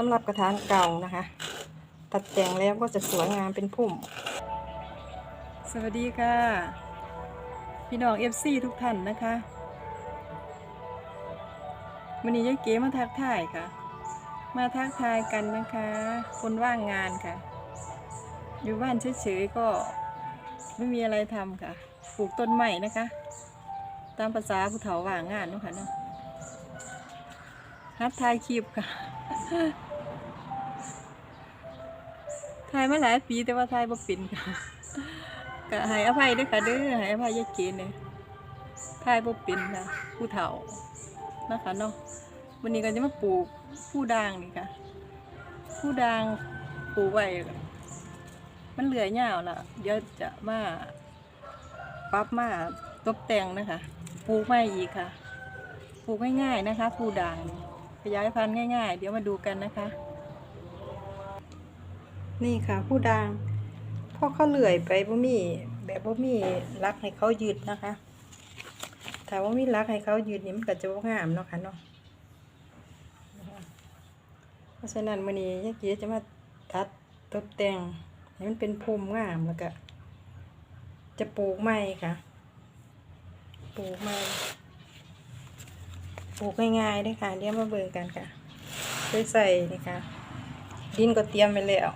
สำหรับกระถางเก่านะคะ ตัดแต่งแล้วก็จะสวยงามเป็นพุ่ม สวัสดีค่ะ พี่น้องเอฟซีทุกท่านนะคะวันนี้ยายเก๋มาทักทายค่ะ มาทักทายกันนะคะ คนว่างงานค่ะ อยู่บ้านเฉยๆก็ไม่มีอะไรทำค่ะ ปลูกต้นใหม่นะคะ ตามภาษาผู้เฒ่าว่างงานเนาะค่ะเนาะฮัดทายคลิปค่ะ ถ่ายมาหลายปีแต่ว่าถ่ายบ่เป็นค่ะก็ให้อภัยด้วยค่ะเด้อให้อภัยยายเกณฑ์เนี่ยถ่ายบ่เป็นค่ะผู้เฒ่านะคะเนาะวันนี้ก็จะมาปลูกผู้ด่างนี่ค่ะ ผู้ด่างปลูกไว้มันเหลือยาวละเดี๋ยวจะมาปรับมาตกแต่งนะคะปลูกใหม่อีกค่ะ ปลูกง่ายๆนะคะ ผู้ด่างขยายพันธุ์ง่าย ๆ เดี๋ยวมาดูกันนะคะ นี่ค่ะ ผู้ดังพอเขาเลื่อยไปบ่มีแบบบ่มีรักให้เขายืดนะคะถ้าว่ามีรักให้เขายืดนี่มันก็จะบ่งามเนาะค่ะเนาะเพราะฉะนั้นมื้อนี้ยายเกีจะมาตัดตกแต่งให้มันเป็นภูมิงามแล้วก็จะปลูกใหม่ค่ะ ปลูกใหม่ปลูกง่ายๆด้อค่ะเดี๋ยวมาเบิ่งกันค่ะเคยใส่นี่ค่ะ ดินก็เตรียมไว้แล้ว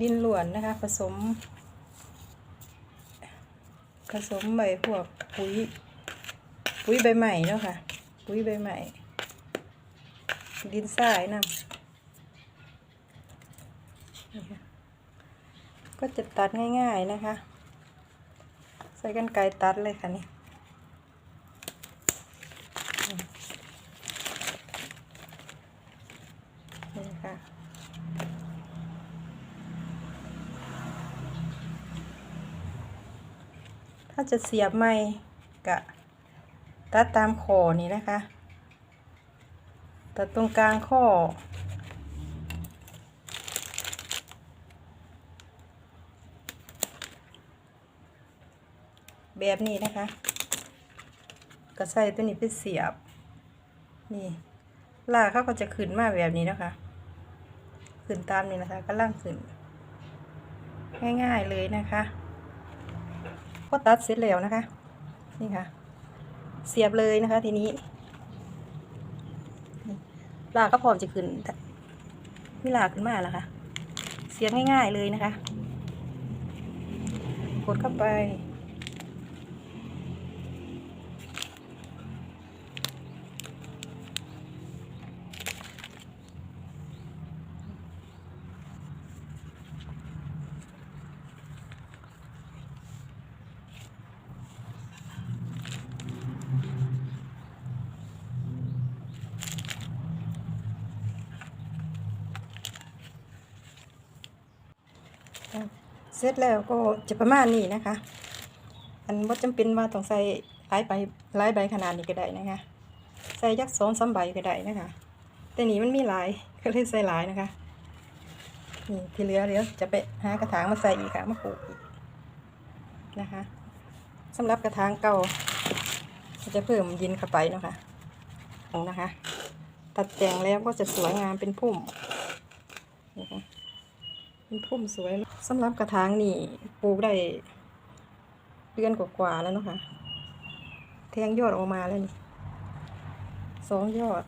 ดินหลวนนะคะ ผสม ผสมใบพวกปุ๋ยปุ๋ยใบใหม่เนาะค่ะปุ๋ยใบใหม่ ดินทรายนะนี่ค่ะก็จะตัดง่ายๆนะคะ ใส่กันไกตัดเลยค่ะนี่ค่ะ ถ้าจะเสียบไม้กะตัดตามคอนี่นะคะ ตัดตรงกลางข้อ แบบนี้นะคะ ก็ใส่ตัวนี้ไปเสียบ นี่ลากเขาก็จะขึ้นมาแบบนี้นะคะ ขึ้นตามนี้นะคะก็ล่างขึ้น ง่ายๆเลยนะคะ ก็ตัดเสร็จแล้วนะคะ นี่ค่ะ เสียบเลยนะคะ ทีนี้ลาก็พร้อมจะขึ้นมีลากขึ้นมาแล้วค่ะ เสียบง่ายๆเลยนะคะ กดเข้าไป เสร็จแล้วก็จะประมาณนี้นะคะ อันว่าจำเป็นว่าต้องใส่หลายใบหลายใบขนาดนี้ก็ได้นะคะ ใส่ยักษ์สองสามใบก็ได้นะคะ แต่นี้มันมีหลายก็เลยใส่หลายนะคะ นี่ที่เหลือเดี๋ยวจะไปหากระถางมาใส่อีกค่ะมาปลูกอีกนะคะสำหรับกระถางเก่าจะเพิ่มดินเข้าไปเนาะคะของนะคะ ตัดแต่งแล้วก็จะสวยงามเป็นพุ่มนะคะ เป็นพุ่มสวยสำหรับกระถางนี่ปลูกได้เดือนกว่าๆแล้วเนาะค่ะแทงยอดออกมาแล้วนี่สองยอด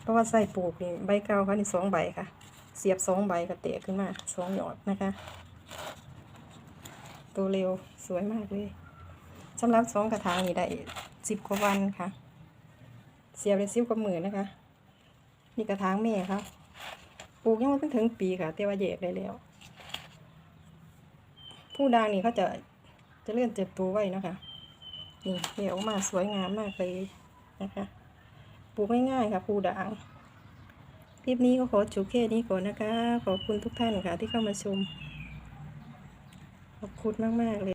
เพราะว่าใส่ปลูกนี่ใบเก่าเขานี่สองใบค่ะ เสียบสองใบก็เตะขึ้นมาสองยอดนะคะ ตัวเร็วสวยมากเลยสำหรับสองกระถางนี่ได้สิบกว่าวันค่ะ เสียบได้สิบกว่าหมื่นนะคะ นี่กระถางแม่ครับปลูกยังไม่ถึงปีค่ะ แต่ว่าแยกได้แล้ว ผู้ด่างนี่เขาจะจะเลื่อนเจ็บตัวไว้นะคะนี่เดี๋ยวมาสวยงามมากเลยนะคะปลูกง่ายๆค่ะผู้ด่างคลิปนี้ก็ขอจบแค่นี้ก่อนนะคะ ขอบคุณทุกท่านค่ะที่เข้ามาชม ขอบคุณมาก ๆ เลย